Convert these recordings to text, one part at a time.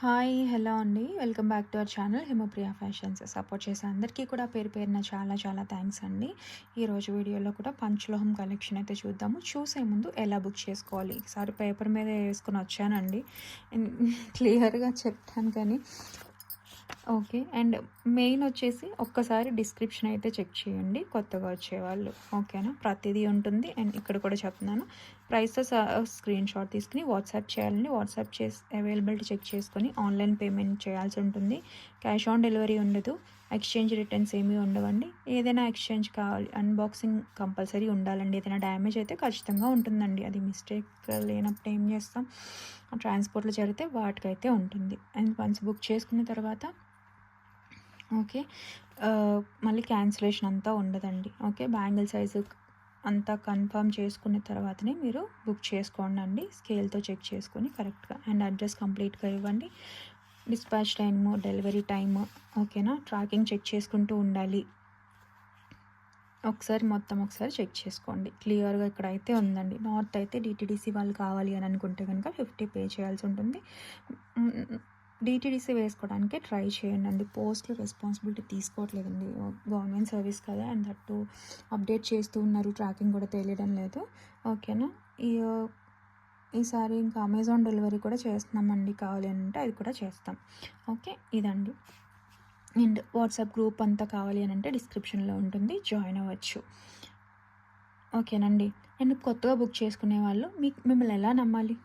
Hi hello అండి. Welcome back to our channel Himapriya fashions. Support చేసే అందరికీ కూడా పేరు పేరున చాలా చాలా థ్యాంక్స్ అండి. ఈరోజు వీడియోలో కూడా పంచలోహం కలెక్షన్ అయితే చూద్దాము. చూసే ముందు ఎలా బుక్ చేసుకోవాలి? ఈసారి పేపర్ మీద వేసుకుని వచ్చానండి. క్లియర్గా చెప్తాను కానీ. ఓకే అండ్ మెయిన్ వచ్చేసి ఒక్కసారి డిస్క్రిప్షన్ అయితే చెక్ చేయండి. కొత్తగా వచ్చేవాళ్ళు. ఓకేనా? ప్రతిదీ ఉంటుంది. అండ్ ఇక్కడ కూడా చెప్తున్నాను. ప్రైస్తో స్క్రీన్ షాట్ తీసుకుని వాట్సాప్ చేయాలండి. వాట్సాప్ చేసి అవైలబిలిటీ చెక్ చేసుకొని ఆన్లైన్ పేమెంట్ చేయాల్సి ఉంటుంది. క్యాష్ ఆన్ డెలివరీ ఉండదు. ఎక్స్చేంజ్ రిటర్న్స్ ఏమీ ఉండవండి. ఏదైనా ఎక్స్చేంజ్ కావాలి అన్బాక్సింగ్ కంపల్సరీ ఉండాలండి. ఏదైనా డ్యామేజ్ అయితే ఖచ్చితంగా ఉంటుందండి. అది మిస్టేక్ లేనప్పుడు ఏం చేస్తాం? ట్రాన్స్పోర్ట్లో జరిగితే వాటికైతే ఉంటుంది. అండ్ వన్స్ బుక్ చేసుకున్న తర్వాత ఓకే మళ్ళీ క్యాన్సిలేషన్ అంతా ఉండదండి. ఓకే బ్యాంగిల్ సైజు అంతా కన్ఫర్మ్ చేసుకున్న తర్వాతనే మీరు బుక్ చేసుకోండి అండి. స్కేల్తో చెక్ చేసుకొని కరెక్ట్గా అండ్ అడ్రస్ కంప్లీట్గా ఇవ్వండి. డిస్పాచ్ టైము డెలివరీ టైము ఓకేనా? ట్రాకింగ్ చెక్ చేసుకుంటూ ఉండాలి. ఒకసారి మొత్తం ఒకసారి చెక్ చేసుకోండి. క్లియర్గా ఇక్కడ అయితే ఉందండి. నార్త్ అయితే డిటీడీసీ వాళ్ళు కావాలి అని అనుకుంటే కనుక ఫిఫ్టీ పే చేయాల్సి ఉంటుంది. డిటీడీసీ వేసుకోవడానికి ట్రై చేయండి. అండి పోస్ట్లో రెస్పాన్సిబిలిటీ తీసుకోవట్లేదండి. గవర్నమెంట్ సర్వీస్ కదా అండ్ దట్టు అప్డేట్ చేస్తూ ఉన్నారు. ట్రాకింగ్ కూడా తెలియడం లేదు. ఓకేనా? ఈ ఈసారి ఇంకా అమెజాన్ డెలివరీ కూడా చేస్తున్నామండి. కావాలి అంటే అది కూడా చేస్తాం. ఓకే? ఇదండి. అండ్ వాట్సాప్ గ్రూప్ అంతా కావాలి అని అంటే డిస్క్రిప్షన్లో ఉంటుంది. జాయిన్ అవ్వచ్చు. ఓకేనండి. అండ్ కొత్తగా బుక్ చేసుకునే వాళ్ళు మీకు మిమ్మల్ని ఎలా నమ్మాలి?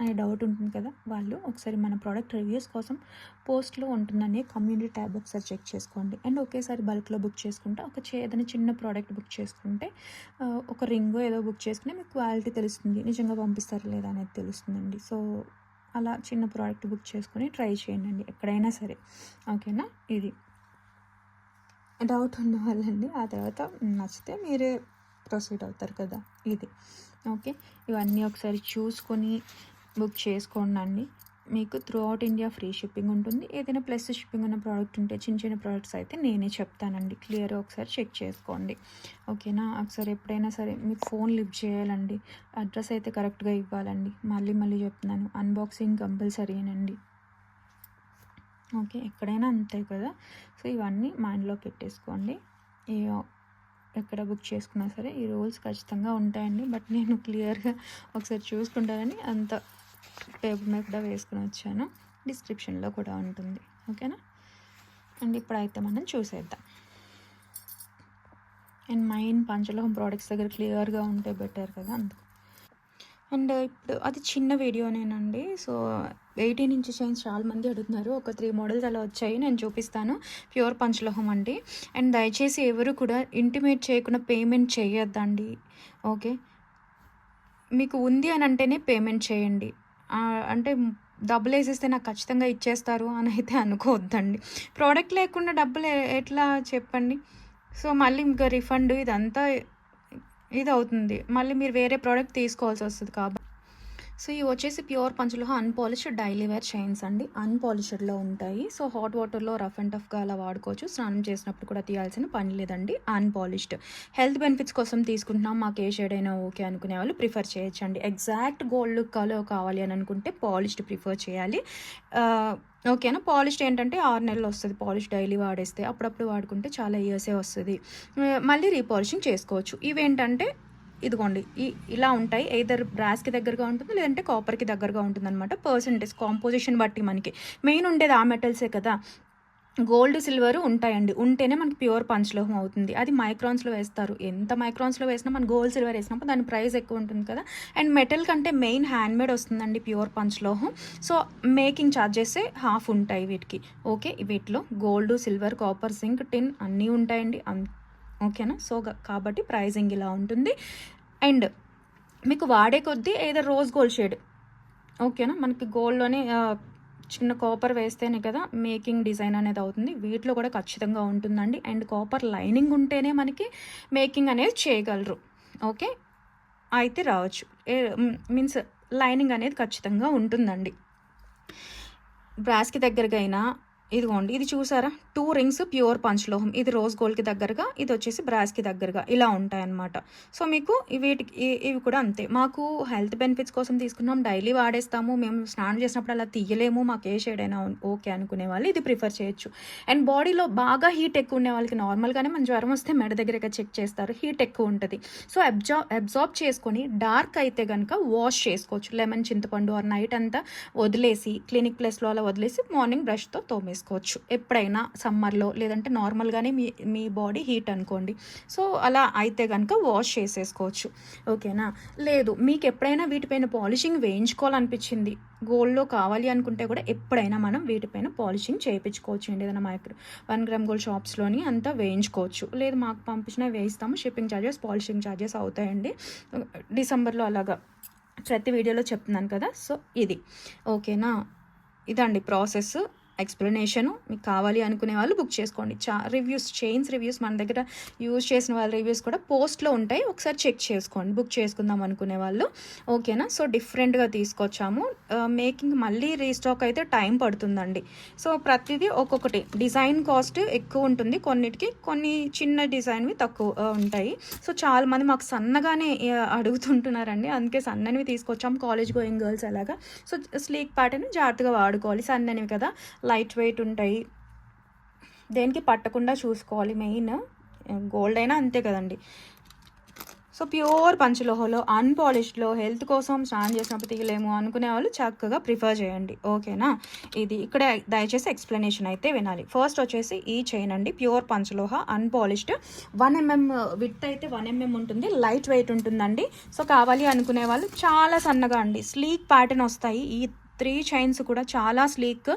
అనే డౌట్ ఉంటుంది కదా వాళ్ళు ఒకసారి మన ప్రోడక్ట్ రివ్యూస్ కోసం పోస్ట్లో ఉంటుందని కమ్యూనిటీ ట్యాబ్ ఒకసారి చెక్ చేసుకోండి. అండ్ ఒకేసారి బల్క్లో బుక్ చేసుకుంటే ఒక ఏదైనా చిన్న ప్రోడక్ట్ బుక్ చేసుకుంటే ఒక రింగ్ ఏదో బుక్ చేసుకుని మీకు క్వాలిటీ తెలుస్తుంది నిజంగా పంపిస్తారా లేదా అనేది తెలుస్తుందండి. సో అలా చిన్న ప్రోడక్ట్ బుక్ చేసుకొని ట్రై చేయండి ఎక్కడైనా సరే. ఓకేనా? ఇది. డౌట్ ఉన్న వాళ్ళండి ఆ తర్వాత నచ్చితే మీరే ప్రొసీడ్ అవుతారు కదా ఇది. ఓకే? ఇవన్నీ ఒకసారి చూసుకొని బుక్ చేసుకోండి మీకు throughout India free shipping ఉంటుంది. ఏదైనా ప్లస్ షిప్పింగ్ ఉన్న ప్రోడక్ట్ ఉంటే చిన్న చిన్న ప్రోడక్ట్స్ అయితే నేనే చెప్తానండి. క్లియర్ ఒకసారి చెక్ చేసుకోండి. ఓకేనా ఒకసారి ఎప్పుడైనా సరే మీకు ఫోన్ లిఫ్ట్ చేయాలండి. అడ్రస్ అయితే కరెక్ట్గా ఇవ్వాలండి. మళ్ళీ మళ్ళీ చెప్తున్నాను. అన్బాక్సింగ్ కంపల్సరీనండి ఓకే ఎక్కడైనా అంతే కదా? సో ఇవన్నీ మైండ్లో పెట్టేసుకోండి. ఎక్కడ బుక్ చేసుకున్నా సరే ఈ రూల్స్ ఖచ్చితంగా ఉంటాయండి. బట్ నేను క్లియర్గా ఒకసారి చూసుకుంటానని అంత టేబుల్ మీద కూడా వేసుకుని వచ్చాను. డిస్క్రిప్షన్లో కూడా ఉంటుంది. ఓకేనా? అండ్ ఇప్పుడైతే మనం చూసేద్దాం. అండ్ మైన్ పంచలోహం ప్రోడక్ట్స్ దగ్గర క్లియర్గా ఉంటే బెటర్ కదా అందుకు అండ్ ఇప్పుడు అది చిన్న వీడియోనేనండి. సో ఎయిటీన్ ఇంచ్ చైన్స్ చాలా మంది అడుగుతున్నారు. ఒక త్రీ మోడల్స్ అలా వచ్చాయి. నేను చూపిస్తాను. ప్యూర్ పంచలోహం అండి. అండ్ దయచేసి ఎవరు కూడా ఇంటిమేట్ చేయకుండా పేమెంట్ చేయొద్దండి. ఓకే? మీకు ఉంది అని అంటేనే పేమెంట్ చేయండి. అంటే డబ్బులు వేసేస్తే నాకు ఖచ్చితంగా ఇచ్చేస్తారు అని అయితే అనుకోవద్దండి. ప్రోడక్ట్ లేకుండా డబ్బులు ఎట్లా చెప్పండి? సో మళ్ళీ ఇంకా రిఫండ్ ఇదంతా ఇది అవుతుంది మళ్ళీ మీరు వేరే ప్రోడక్ట్ తీసుకోవాల్సి వస్తుంది కాబట్టి సో ఇవి వచ్చేసి ప్యూర్ పంచులో. అన్పాలిష్డ్ డైలీ వేర్ చైన్స్ అండి. అన్పాలిష్డ్లో ఉంటాయి. సో హాట్ వాటర్లో రఫ్ అండ్ టఫ్గా అలా వాడుకోవచ్చు. స్నానం చేసినప్పుడు కూడా తీయాల్సిన పని లేదండి. అన్పాలిష్డ్ హెల్త్ బెనిఫిట్స్ కోసం తీసుకుంటున్నాం. మాకు ఏ షేడ్ అయినా ఓకే అనుకునే వాళ్ళు ప్రిఫర్ చేయొచ్చండి. ఎగ్జాక్ట్ గోల్డ్ లుక్ కలర్ కావాలి అని అనుకుంటే పాలిష్డ్ ప్రిఫర్ చేయాలి. ఓకేనా పాలిష్డ్ ఏంటంటే ఆరు నెలలు వస్తుంది. పాలిష్ డైలీ వాడేస్తే అప్పుడప్పుడు వాడుకుంటే చాలా ఇయర్సే వస్తుంది. మళ్ళీ రీపాలిషింగ్ చేసుకోవచ్చు. ఇవేంటంటే ఇదిగోండి ఈ ఇలా ఉంటాయి. ఎయిదర్ బ్రాస్కి దగ్గరగా ఉంటుంది లేదంటే కాపర్కి దగ్గరగా ఉంటుంది అనమాట పర్సంటేజ్ కాంపోజిషన్ బట్టి మనకి. మెయిన్ ఉండేది ఆ మెటల్సే కదా. గోల్డ్ సిల్వర్ ఉంటాయండి. ఉంటేనే మనకి ప్యూర్ పంచలోహం అవుతుంది. అది మైక్రాన్స్లో వేస్తారు. ఎంత మైక్రాన్స్లో వేసినా మనం గోల్డ్ సిల్వర్ వేసినప్పుడు దాని ప్రైస్ ఎక్కువ ఉంటుంది కదా. అండ్ మెటల్ కంటే మెయిన్ హ్యాండ్మేడ్ వస్తుందండి ప్యూర్ పంచలోహం సో మేకింగ్ ఛార్జెస్ హాఫ్ ఉంటాయి వీటికి. ఓకే వీటిలో gold silver copper zinc tin అన్నీ ఉంటాయండి. ఓకేనా? సో కాబట్టి ప్రైజింగ్ ఇలా ఉంటుంది. అండ్ మీకు వాడే కొద్దీ ఏదో రోజ్ గోల్డ్ షేడ్. ఓకేనా? మనకి గోల్డ్లోనే చిన్న కాపర్ వేస్తేనే కదా మేకింగ్ డిజైన్ అనేది అవుతుంది. వీటిలో కూడా ఖచ్చితంగా ఉంటుందండి. అండ్ కాపర్ లైనింగ్ ఉంటేనే మనకి మేకింగ్ అనేది చేయగలరు. ఓకే? అయితే రావచ్చు. మీన్స్ లైనింగ్ అనేది ఖచ్చితంగా ఉంటుందండి. బ్రాస్కి దగ్గరకైనా ఇదిగోండి ఇది చూసారా? టూ రింగ్స్ ప్యూర్ పంచలోహం ఇది రోజ్ గోల్డ్కి దగ్గరగా ఇది వచ్చేసి బ్రాస్కి దగ్గరగా. ఇలా ఉంటాయన్నమాట. సో మీకు వీటికి ఇవి కూడా అంతే. మాకు హెల్త్ బెనిఫిట్స్ కోసం తీసుకున్నాం. డైలీ వాడేస్తాము. మేము స్నానం చేసినప్పుడు అలా తీయలేము. మాకు ఏ షేడ్ అయినా ఓకే అనుకునే వాళ్ళు ఇది ప్రిఫర్ చేయొచ్చు. అండ్ బాడీలో బాగా హీట్ ఎక్కువ ఉండే వాళ్ళకి నార్మల్గానే మన జ్వరం వస్తే మెడ దగ్గరగా చెక్ చేస్తారు. హీట్ ఎక్కువ ఉంటుంది. సో అబ్జా అబ్జార్బ్ చేసుకొని డార్క్ అయితే కనుక వాష్ చేసుకోవచ్చు. లెమన్ చింతపండు ఆర్ నైట్ అంతా వదిలేసి క్లినిక్ ప్లేస్లో అలా వదిలేసి మార్నింగ్ బ్రష్తో చేసుకోవచ్చు ఎప్పుడైనా సమ్మర్లో లేదంటే నార్మల్గానే మీ మీ బాడీ హీట్ అనుకోండి. సో అలా అయితే కనుక వాష్ చేసేసుకోవచ్చు. ఓకేనా? లేదు మీకు ఎప్పుడైనా వీటిపైన పాలిషింగ్ వేయించుకోవాలనిపించింది. గోల్డ్లో కావాలి అనుకుంటే కూడా ఎప్పుడైనా మనం వీటిపైన పాలిషింగ్ చేయించుకోవచ్చు అండి. ఏదైనా మైక్రో వన్ గ్రామ్ గోల్డ్ షాప్స్లోని అంతా వేయించుకోవచ్చు. లేదు మాకు పంపించిన వేయిస్తాము. షిప్పింగ్ ఛార్జెస్ పాలిషింగ్ ఛార్జెస్ అవుతాయండి. డిసెంబర్లో అలాగా ప్రతి వీడియోలో చెప్తున్నాను కదా? సో ఇది. ఓకేనా? ఇదండి ప్రాసెస్. ఎక్స్ప్లెనేషను మీకు కావాలి అనుకునే వాళ్ళు బుక్ చేసుకోండి. చా రివ్యూస్ చైన్స్ రివ్యూస్ మన దగ్గర యూజ్ చేసిన వాళ్ళ రివ్యూస్ కూడా పోస్ట్లో ఉంటాయి. ఒకసారి చెక్ చేసుకోండి. బుక్ చేసుకుందాం అనుకునే వాళ్ళు. ఓకేనా? సో డిఫరెంట్గా తీసుకొచ్చాము. మేకింగ్ మళ్ళీ రీస్టాక్ అయితే టైం పడుతుందండి. సో ప్రతిదీ ఒక్కొక్కటి. డిజైన్ కాస్ట్ ఎక్కువ ఉంటుంది కొన్నిటికి. కొన్ని చిన్న డిజైన్వి తక్కువ ఉంటాయి. సో చాలా మంది మాకు సన్నగానే అడుగుతుంటున్నారండి. అందుకే సన్ననివి తీసుకొచ్చాం కాలేజ్ గోయింగ్ గర్ల్స్ అలాగా. సో స్లీక్ ప్యాటర్న్ జాగ్రత్తగా వాడుకోవాలి. సన్ననివి కదా. లైట్ వెయిట్ ఉంటాయి. దేనికి పట్టకుండా చూసుకోవాలి మెయిన్. గోల్డ్ అయినా అంతే కదండి. సో ప్యూర్ పంచలోహలో అన్పాలిష్డ్లో హెల్త్ కోసం స్నానం చేసినప్పుడు తీయలేము అనుకునే వాళ్ళు చక్కగా ప్రిఫర్ చేయండి. ఓకేనా? ఇది ఇక్కడ దయచేసి ఎక్స్ప్లెనేషన్ అయితే వినాలి. ఫస్ట్ వచ్చేసి ఈ చైన్ అండి. Pure పంచలోహ unpolished. One MM with అయితే వన్ ఎంఎం ఉంటుంది. లైట్ వెయిట్ ఉంటుందండి. సో కావాలి అనుకునే వాళ్ళు చాలా సన్నగా అండి. స్లీక్ ప్యాటర్న్ వస్తాయి. ఈ త్రీ చైన్స్ కూడా చాలా స్లీక్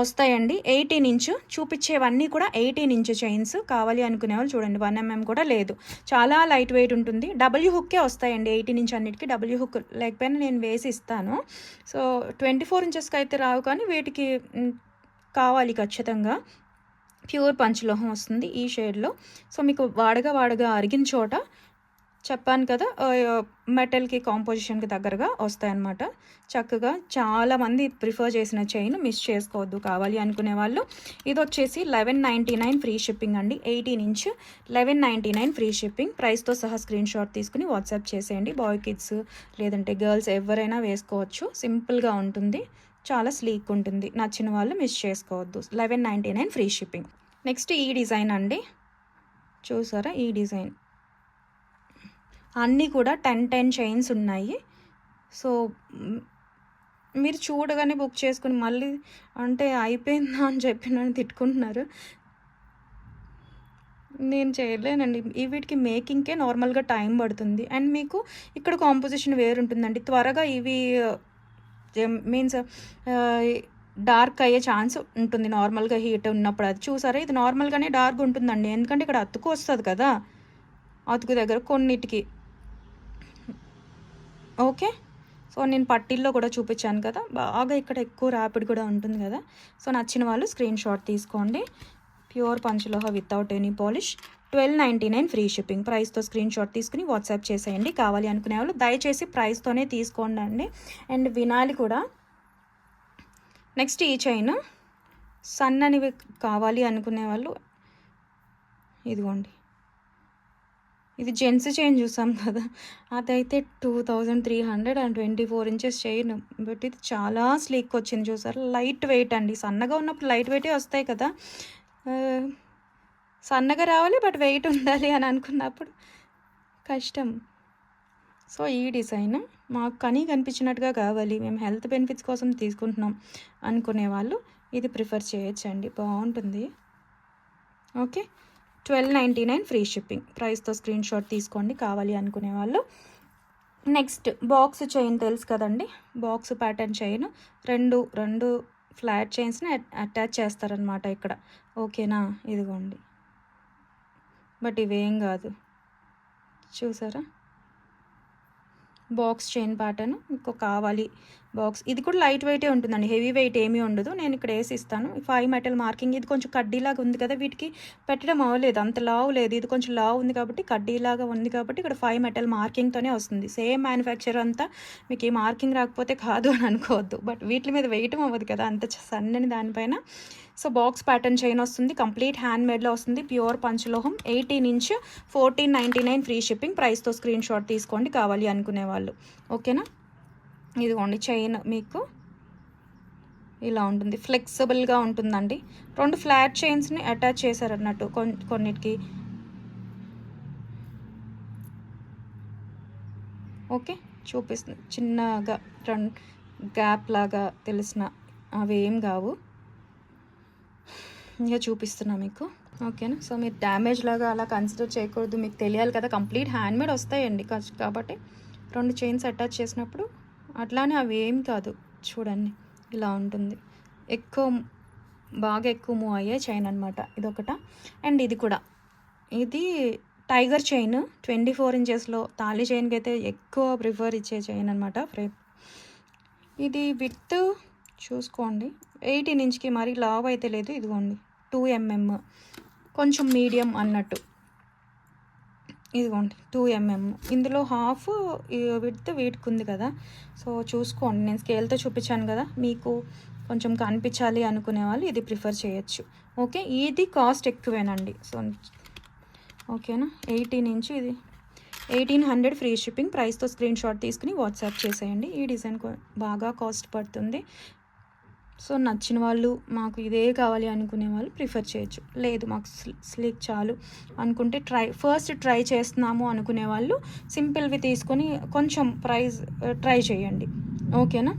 వస్తాయండి. ఎయిటీన్ ఇంచ్ చూపించేవన్నీ కూడా ఎయిటీన్ ఇంచ్ చైన్స్ కావాలి అనుకునే వాళ్ళు చూడండి. వన్ ఎంఎం కూడా లేదు. చాలా లైట్ వెయిట్ ఉంటుంది. డబ్ల్యూ హుక్కే వస్తాయండి ఎయిటీన్ ఇంచ్ అన్నిటికీ. డబ్ల్యూ హుక్ లేకపోయినా నేను వేసి ఇస్తాను. సో ట్వంటీ ఫోర్ ఇంచెస్కి అయితే రావు కానీ వీటికి కావాలి ఖచ్చితంగా. ప్యూర్ పంచలోహం వస్తుంది ఈ షేడ్లో సో మీకు వాడగా వాడగా అరిగిన చోట చెప్పాను కదా మెటల్కి కాంపోజిషన్కి దగ్గరగా వస్తాయన్నమాట. చక్కగా చాలామంది ప్రిఫర్ చేసిన చైన్ మిస్ చేసుకోవద్దు కావాలి అనుకునే వాళ్ళు. ఇది వచ్చేసి eleven ninety nine free shipping అండి eighteen inch eleven ninety nine free shipping ప్రైస్తో సహా స్క్రీన్ షాట్ తీసుకుని వాట్సాప్ చేసేయండి. బాయ్ కిడ్స్ లేదంటే గర్ల్స్ ఎవరైనా వేసుకోవచ్చు. సింపుల్గా ఉంటుంది. చాలా స్లీక్ ఉంటుంది. నచ్చిన వాళ్ళు మిస్ చేసుకోవద్దు. Eleven ninety nine free shipping next ఈ డిజైన్ అండి. చూసారా? ఈ డిజైన్ అన్నీ కూడా టెన్ టెన్ చైన్స్ ఉన్నాయి. సో మీరు చూడగానే బుక్ చేసుకుని మళ్ళీ అంటే అయిపోయిందా అని చెప్పి నన్ను తిట్టుకుంటున్నారు. నేను చేయలేనండి. ఈ వీటికి మేకింగ్కే నార్మల్గా టైం పడుతుంది. అండ్ మీకు ఇక్కడ కాంపోజిషన్ వేరుంటుందండి. త్వరగా ఇవి మీన్స్ డార్క్ అయ్యే ఛాన్స్ ఉంటుంది నార్మల్గా హీట్ ఉన్నప్పుడు. అది చూసారా? ఇది నార్మల్గానే డార్క్ ఉంటుందండి. ఎందుకంటే ఇక్కడ అతుకు వస్తుంది కదా. అతుకు దగ్గర కొన్నిటికి. ఓకే. సో నేను పట్టిల్లో కూడా చూపించాను కదా. బాగా ఇక్కడ ఎక్కువ ర్యాపిడ్ కూడా ఉంటుంది కదా. సో నచ్చిన వాళ్ళు స్క్రీన్ షాట్ తీసుకోండి. Pure పంచలోహ without any polish. Twelve ninety nine free shipping. ప్రైస్తో స్క్రీన్ షాట్ తీసుకుని వాట్సాప్ చేసేయండి. కావాలి అనుకునే వాళ్ళు దయచేసి ప్రైస్తోనే తీసుకోండి అండి. అండ్ వినాలి కూడా. నెక్స్ట్ ఈ చైన్. సన్ననివి కావాలి అనుకునే వాళ్ళు ఇదిగోండి. ఇది జెంట్స్ చైన్ చూసాం కదా. అదైతే two thousand three hundred and twenty four inches chain. But ఇది చాలా స్లీక్ వచ్చింది చూసారు? లైట్ వెయిట్ అండి. సన్నగా ఉన్నప్పుడు లైట్ వెయిటే వస్తాయి కదా. సన్నగా రావాలి బట్ వెయిట్ ఉండాలి అని అనుకున్నప్పుడు కష్టం. సో ఈ డిజైన్ మాకు కనీ కనిపించినట్టుగా కావాలి. మేము హెల్త్ బెనిఫిట్స్ కోసం తీసుకుంటున్నాం అనుకునే వాళ్ళు ఇది ప్రిఫర్ చేయొచ్చండి. బాగుంటుంది. Okay? Twelve ninety nine free shipping. ప్రైస్తో స్క్రీన్ షాట్ తీసుకోండి కావాలి అనుకునే వాళ్ళు. నెక్స్ట్ బాక్స్ చైన్ తెలుసు కదండి? Box pattern chain. రెండు రెండు ఫ్లాట్ చైన్స్ని అటాచ్ చేస్తారనమాట ఇక్కడ. ఓకేనా? ఇదిగోండి. బట్ ఇవేం కాదు. చూసారా? Box chain pattern. మీకు కావాలి బాక్స్. ఇది కూడా లైట్ వెయిటే ఉంటుందండి. హెవీ వెయిట్ ఏమీ ఉండదు. నేను ఇక్కడ వేసి ఇస్తాను. ఫైవ్ మెటల్ మార్కింగ్ ఇది కొంచెం కడ్డీలాగా ఉంది కదా. వీటికి పెట్టడం అవ్వలేదు. అంత లావు లేదు. ఇది కొంచెం లావు ఉంది కాబట్టి కడ్డీలాగా ఉంది కాబట్టి ఇక్కడ ఫైవ్ మెటల్ మార్కింగ్తోనే వస్తుంది. సేమ్ మ్యానుఫ్యాక్చర్ అంతా మీకు ఈ మార్కింగ్ రాకపోతే కాదు అని అనుకోవద్దు. బట్ వీటి మీద వేయటం అవ్వదు కదా. అంత సన్నని దానిపైన. సో బాక్స్ ప్యాటర్న్ చైన్ వస్తుంది. కంప్లీట్ హ్యాండ్ మేడ్లో వస్తుంది. Pure పంచలోహం eighteen inch fourteen ninety nine free shipping. ప్రైస్తో స్క్రీన్ షాట్ తీసుకోండి. కావాలి అనుకునే వాళ్ళు. ఓకేనా? ఇదిగోండి చైన్ మీకు ఇలా ఉంటుంది. ఫ్లెక్సిబుల్గా ఉంటుందండి. రెండు ఫ్లాట్ చైన్స్ని అటాచ్ చేశారు అన్నట్టు కొన్నిటికి. ఓకే చూపిస్తుంది చిన్నగా రెండు గ్యాప్ లాగా తెలిసిన అవి ఏం కావు. ఇంకా చూపిస్తున్నా మీకు. ఓకేనా? సో మీరు డ్యామేజ్ లాగా అలా కన్సిడర్ చేయకూడదు. మీకు తెలియాలి కదా కంప్లీట్ హ్యాండ్మేడ్ వస్తాయండి. కాబట్టి రెండు చైన్స్ అటాచ్ చేసినప్పుడు అట్లానే అవి ఏం కాదు. చూడండి ఇలా ఉంటుంది. ఎక్కువ బాగా ఎక్కువ మూవ్ అయ్యే చైన్ అనమాట ఇదొకట. అండ్ ఇది కూడా. ఇది టైగర్ చైన్. ట్వంటీ ఫోర్ ఇంచెస్లో తాళి చైన్కి అయితే ఎక్కువ ప్రిఫర్ ఇచ్చే చైన్ అనమాట ఫ్రేమ్ ఇది విత్ చూసుకోండి. ఎయిటీన్ ఇంచ్కి మరీ లావ్ అయితే లేదు. ఇదిగోండి. Two MM. కొంచెం మీడియం అన్నట్టు. ఇదిగోండి టూ ఎంఎం ఇందులో హాఫ్ విత్ వీటికి ఉంది కదా. సో చూసుకోండి. నేను స్కేల్తో చూపించాను కదా. మీకు కొంచెం కనిపించాలి అనుకునే వాళ్ళు ఇది ప్రిఫర్ చేయొచ్చు. ఓకే ఇది కాస్ట్ ఎక్కువేనండి. సో ఓకేనా ఎయిటీన్ ఇంచ్ ఇది. ఎయిటీన్ హండ్రెడ్ ఫ్రీ షిప్పింగ్ ప్రైస్తో స్క్రీన్ షాట్ తీసుకుని వాట్సాప్ చేసేయండి. ఈ డిజైన్ బాగా కాస్ట్ పడుతుంది. సో నచ్చిన వాళ్ళు మాకు ఇదే కావాలి అనుకునే వాళ్ళు ప్రిఫర్ చేయొచ్చు. లేదు మాకు స్లీక్ చాలు అనుకుంటే ట్రై ఫస్ట్ ట్రై చేస్తున్నాము అనుకునే వాళ్ళు సింపుల్వి తీసుకొని కొంచెం ప్రైస్ ట్రై చేయండి. ఓకేనా?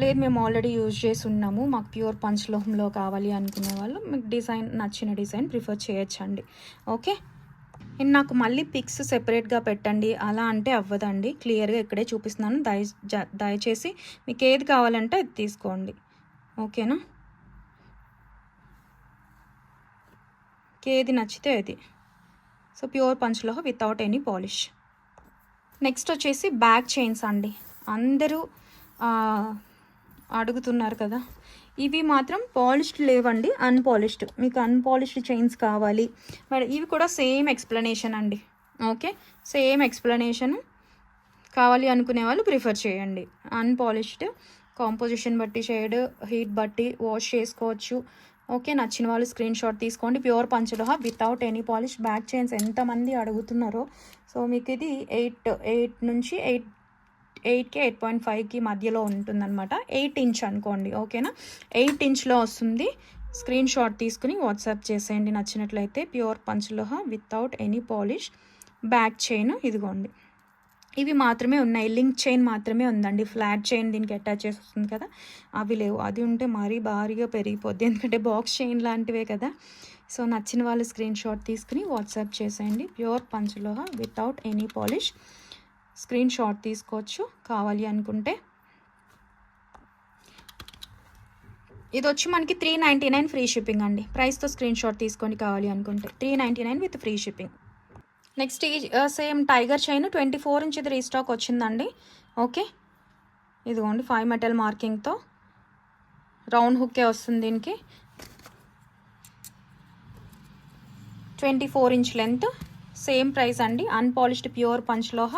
లేదు మేము ఆల్రెడీ యూజ్ చేసి ఉన్నాము. మాకు ప్యూర్ పంచలోహంలో కావాలి అనుకునే వాళ్ళు. మీకు డిజైన్ నచ్చిన డిజైన్ ప్రిఫర్ చేయొచ్చండి. ఓకే? అండ్ నాకు మళ్ళీ పిక్స్ సెపరేట్గా పెట్టండి. అలా అంటే అవ్వదండి. క్లియర్గా ఇక్కడే చూపిస్తున్నాను. దయ జ- దయచేసి మీకు ఏది కావాలంటే అది తీసుకోండి. ఓకేనా? ఏది నచ్చితే అది. సో ప్యూర్ పంచ్లో వితౌట్ ఎనీ పాలిష్ నెక్స్ట్ వచ్చేసి బ్యాక్ చైన్స్ అండి. అందరూ అడుగుతున్నారు కదా. ఇవి మాత్రం పాలిష్డ్ లేవండి అన్పాలిష్డ్ మీకు అన్పాలిష్డ్ చైన్స్ కావాలి. మరి ఇవి కూడా సేమ్ ఎక్స్ప్లెనేషన్ అండి. ఓకే సేమ్ ఎక్స్ప్లెనేషన్ కావాలి అనుకునే వాళ్ళు ప్రిఫర్ చేయండి. అన్పాలిష్డ్ కాంపోజిషన్ బట్టి షేడ్ హీట్ బట్టి వాష్ చేసుకోవచ్చు. ఓకే నచ్చిన వాళ్ళు స్క్రీన్ షాట్ తీసుకోండి. Pure పంచలోహ without any polish back chains ఎంతమంది అడుగుతున్నారో. సో మీకు ఇది ఎయిట్ ఎయిట్ నుంచి ఎయిట్ ఎయిట్కి ఎయిట్ పాయింట్ ఫైవ్కి మధ్యలో ఉంటుందన్నమాట. ఎయిట్ ఇంచ్ అనుకోండి ఓకేనా? ఎయిట్ ఇంచ్లో వస్తుంది. స్క్రీన్ షాట్ తీసుకుని వాట్సాప్ చేసేయండి. నచ్చినట్లయితే pure పంచలోహ without any polish back chain ఇదిగోండి. ఇవి మాత్రమే ఉన్నాయి. లింక్ చైన్ మాత్రమే ఉందండి. ఫ్లాట్ చైన్ దీనికి అటాచ్ చేసి వస్తుంది కదా. అవి లేవు. అది ఉంటే మరీ భారీగా పెరిగిపోద్ది. ఎందుకంటే బాక్స్ చైన్ లాంటివే కదా. సో నచ్చిన వాళ్ళు స్క్రీన్ షాట్ తీసుకుని వాట్సాప్ చేసేయండి. Pure పంచలోహ without any polish screen shot తీసుకోవచ్చు కావాలి అనుకుంటే. ఇది వచ్చి మనకి three ninety nine free shipping అండి ప్రైస్తో స్క్రీన్ షాట్ తీసుకొని కావాలి అనుకుంటే. Three ninety nine with free shipping next ఈ same tiger chain twenty four inch ఇది రీస్టాక్ వచ్చిందండి. ఓకే ఇదిగోండి ఫైవ్ మెటల్ మార్కింగ్తో రౌండ్ హుక్కే వస్తుంది దీనికి. Twenty four inch length same price అండి. అన్పాలిష్డ్ ప్యూర్ పంచ్ లోహ.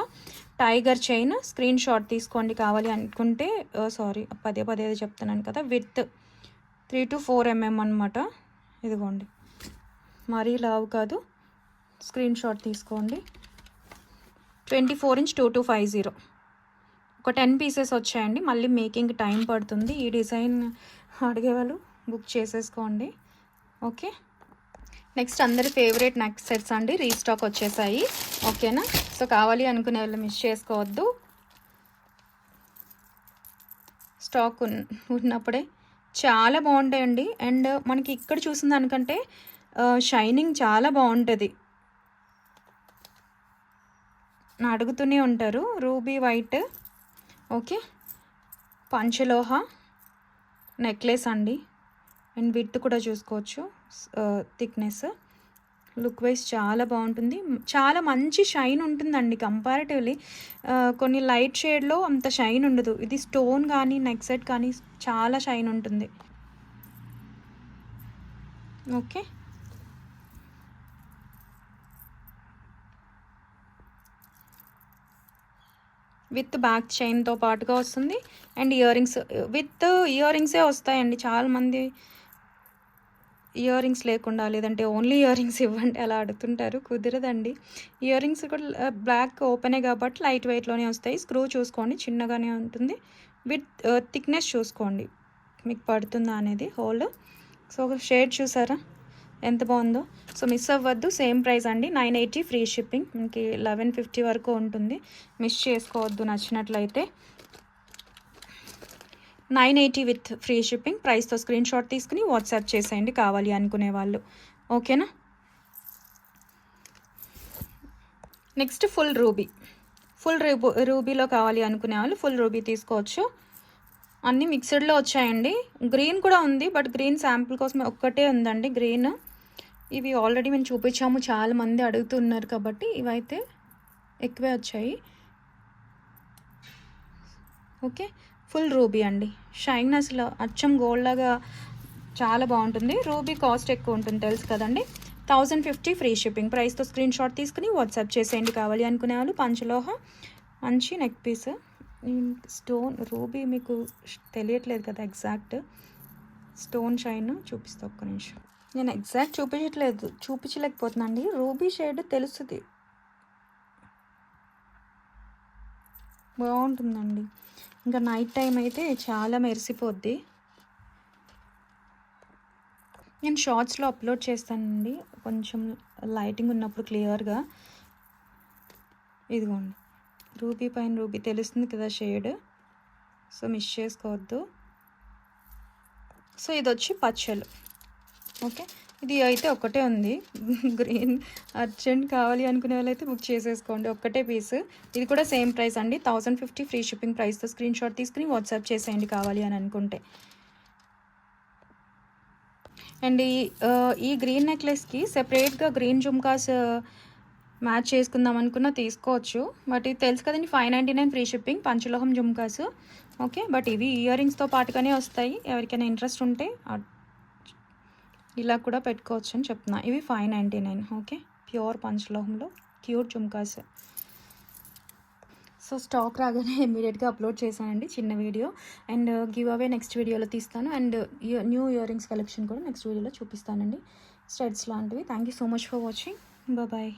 టైగర్ చైన్ స్క్రీన్ షాట్ తీసుకోండి కావాలి అనుకుంటే సారీ పదే పదే చెప్తున్నాను కదా with three to four MM అనమాట ఇదిగోండి. మరీ లావు కాదు. స్క్రీన్ షాట్ తీసుకోండి. Twenty four inch two two five zero. ఒక టెన్ పీసెస్ వచ్చాయండి. మళ్ళీ మేకింగ్ టైం పడుతుంది. ఈ డిజైన్ అడిగేవాళ్ళు బుక్ చేసేసుకోండి. ఓకే. నెక్స్ట్ అందరి ఫేవరెట్ నెక్ సెట్స్ అండి. రీస్టాక్ వచ్చేసాయి. ఓకేనా? సో కావాలి అనుకునే వాళ్ళు మిస్ చేసుకోవద్దు. స్టాక్ ఉన్నప్పుడే. చాలా బాగుంటాయండి. అండ్ మనకి ఇక్కడ చూసిన దానికంటే షైనింగ్ చాలా బాగుంటుంది. అడుగుతూనే ఉంటారు. Ruby white. ఓకే. పంచలోహ. నెక్లెస్ అండి. అండ్ విత్ కూడా చూసుకోవచ్చు. థిక్నెస్. లుక్ వైజ్ చాలా బాగుంటుంది. చాలా మంచి షైన్ ఉంటుందండి కంపారిటివ్లీ కొన్ని లైట్ షేడ్లో అంత షైన్ ఉండదు. ఇది స్టోన్ కానీ నెక్ సెట్ కానీ చాలా షైన్ ఉంటుంది. ఓకే విత్ బ్యాక్ చైన్తో పాటుగా వస్తుంది. And ear rings with ear రింగ్సే వస్తాయండి చాలామంది ఇయర్ రింగ్స్ లేకుండా లేదంటే ఓన్లీ ఇయర్ రింగ్స్ ఇవ్వండి అలా అడుగుతుంటారు కుదరదండి. ఇయర్ రింగ్స్ కూడా బ్లాక్ ఓపెనే కాబట్టి లైట్ వెయిట్లోనే వస్తాయి. స్క్రూ చూసుకోండి చిన్నగానే ఉంటుంది. విత్ థిక్నెస్ చూసుకోండి. మీకు పడుతుందా అనేది హోల్. సో షేడ్ చూసారా? ఎంత బాగుందో. సో మిస్ అవ్వద్దు. సేమ్ ప్రైస్ అండి. Nine eighty free shipping. మనకి లెవెన్ ఫిఫ్టీ వరకు ఉంటుంది. మిస్ చేసుకోవద్దు నచ్చినట్లయితే. Nine eighty with free shipping. ప్రైస్తో స్క్రీన్ షాట్ తీసుకుని వాట్సాప్ చేసేయండి కావాలి అనుకునే వాళ్ళు. ఓకేనా? Next full ruby. Full ruby రూబీలో కావాలి అనుకునే వాళ్ళు ఫుల్ రూబీ తీసుకోవచ్చు. అన్నీ మిక్స్డ్లో వచ్చాయండి. గ్రీన్ కూడా ఉంది బట్ గ్రీన్ శాంపుల్ కోసం ఒక్కటే ఉందండి గ్రీన్. ఇవి ఆల్రెడీ మేము చూపించాము చాలా మంది అడుగుతున్నారు కాబట్టి ఇవైతే ఎక్కువే వచ్చాయి. ఓకే? ఫుల్ రూబీ అండి. షైన్ అసలు అచ్చం గోల్డ్ లాగా చాలా బాగుంటుంది. రూబీ కాస్ట్ ఎక్కువ ఉంటుంది తెలుసు కదండి. థౌజండ్ ఫిఫ్టీ ఫ్రీ షిప్పింగ్ ప్రైస్తో స్క్రీన్ షాట్ తీసుకుని వాట్సాప్ చేసేయండి కావాలి అనుకునే వాళ్ళు. పంచలోహ మంచి నెక్ పీస్. స్టోన్ రూబీ మీకు తెలియట్లేదు కదా ఎగ్జాక్ట్. స్టోన్ షైన్ చూపిస్తా ఒక్క నిమిషం. నేను ఎగ్జాక్ట్ చూపించట్లేదు చూపించలేకపోతున్నాండి రూబీ షేడ్ తెలుస్తుంది బాగుంటుందండి. ఇంకా నైట్ టైం అయితే చాలా మెరిసిపోద్ది. నేను షార్ట్స్లో అప్లోడ్ చేస్తానండి. కొంచెం లైటింగ్ ఉన్నప్పుడు క్లియర్గా ఇదిగోండి. రూబీ పైన రూబీ తెలుస్తుంది కదా షేడ్ సో మిస్ చేసుకోవద్దు. సో ఇది వచ్చి పచ్చలు ఓకే? ఇది అయితే ఒక్కటే ఉంది. గ్రీన్ అర్జెంట్ కావాలి అనుకునే వాళ్ళైతే బుక్ చేసేసుకోండి. ఒక్కటే పీస్. ఇది కూడా సేమ్ ప్రైస్ అండి. థౌసండ్ ఫిఫ్టీ ఫ్రీ షిప్పింగ్ ప్రైస్తో స్క్రీన్ షాట్ తీసుకుని వాట్సాప్ చేసేయండి కావాలి అని అనుకుంటే. అండ్ ఈ ఈ గ్రీన్ నెక్లెస్కి సెపరేట్గా గ్రీన్ జుమ్కాస్ మ్యాచ్ చేసుకుందాం అనుకున్నా తీసుకోవచ్చు. బట్ ఇది తెలుసు కదండి five ninety nine free shipping పంచలోహం jhumkas. Okay but ఇవి ఇయర్ రింగ్స్తో పాటుగానే వస్తాయి. ఎవరికైనా ఇంట్రెస్ట్ ఉంటే ఇలా కూడా పెట్టుకోవచ్చు అని చెప్తున్నా. ఇవి five ninety nine. Okay? Pure పంచలోహంలో. క్యూర్ చుమ్కాస్. సో స్టాక్ రాగానే ఇమీడియట్గా అప్లోడ్ చేశానండి చిన్న video. And give away next వీడియోలో తీస్తాను. And new year rings collection కూడా నెక్స్ట్ వీడియోలో చూపిస్తానండి. స్టెడ్స్ లాంటివి. Thank you so much for watching. Bye.